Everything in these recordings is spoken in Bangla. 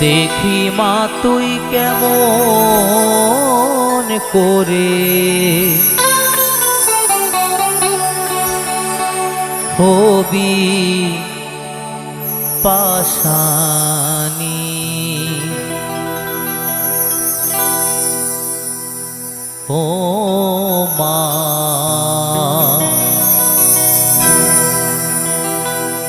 দেখি মা তুই কেমন করে? হবি পাশানি ও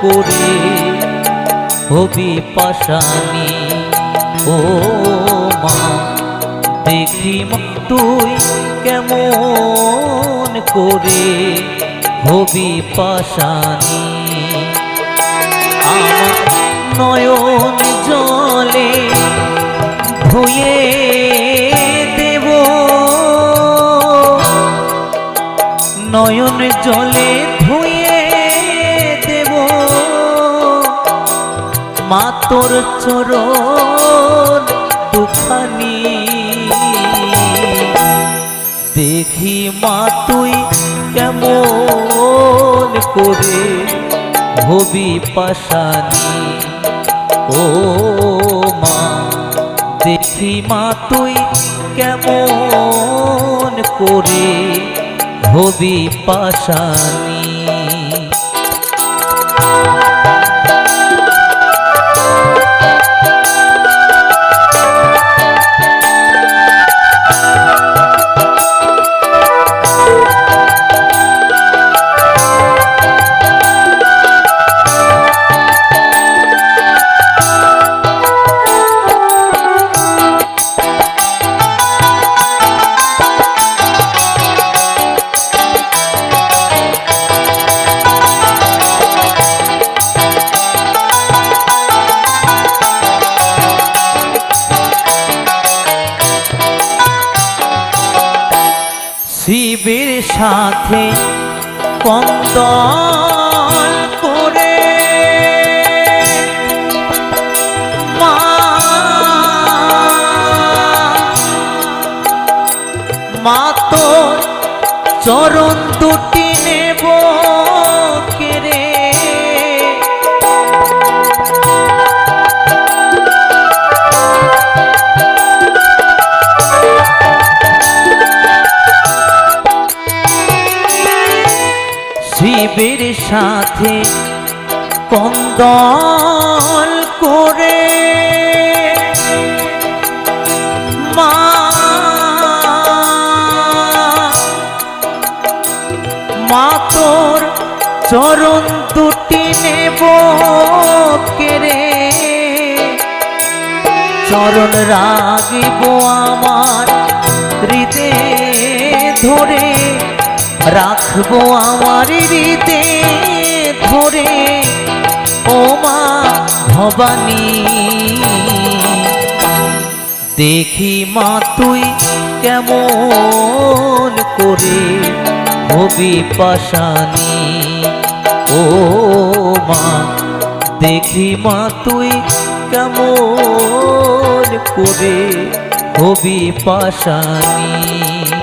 করে, হবি পাশানি। ও মা, দেখি তুই কেমন করে, হবি পাশানি। নয়ন জলে ধুয়ে দেব। নয়ন জলে মা তোর চরণ দুখানি। দেখি মা, তুই কেমন করে হবি পাশানি ও মা, দেখি মা, তুই কেমন করে হবি পাশানি সাথে কন্দল করে। মা মা তোর চরণ দুটি সাথে কন্দল করে মা তোর চরণ দুটি নেব কেড়ে চরণ রাগিব আমার হৃদে ধরে। রাখব আমার হৃদে ধরে ও মা ভবানী, দেখি মা তুই কেমন করে হবি পাশানি। ও মা, দেখি মা তুই কেমন করে হবি পাশানি।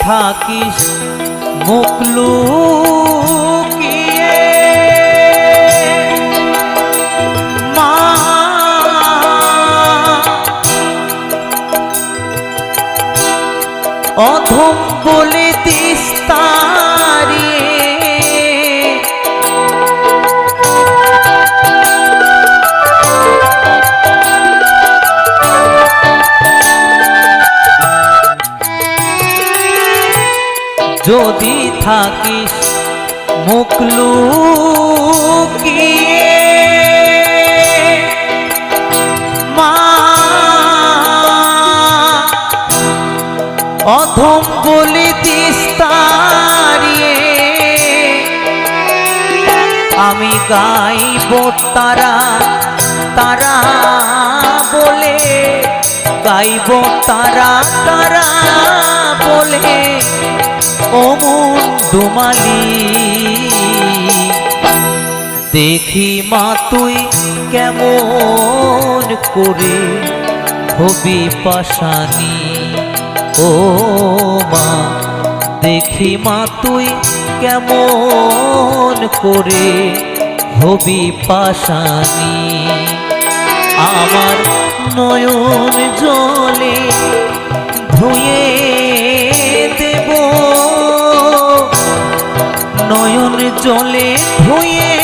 থাকিস মুকলু অধম বলে তিস্তারিয়ে যদি থাকিস মুখ লুকিয়ে মা অধম বলি তিস্তারিয়ে আমি গাইব তারা তারা গাইব তারা তারা বলে অমন ডুমালি দেখি মা তুই কেমন করে হবি পাশানি। ও মা, দেখি মা তুই কেমন করে হবি পাশানি। আমার নয়ন জলে ধুয়ে দেব। নয়ন জলে ধুয়ে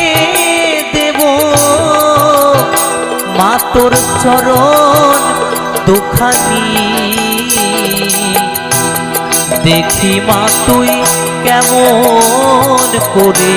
দেব। মা তোর চরণ দুখানি। দেখি মা তুই কেমন করে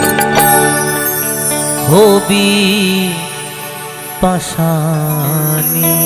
হবি পাশানি।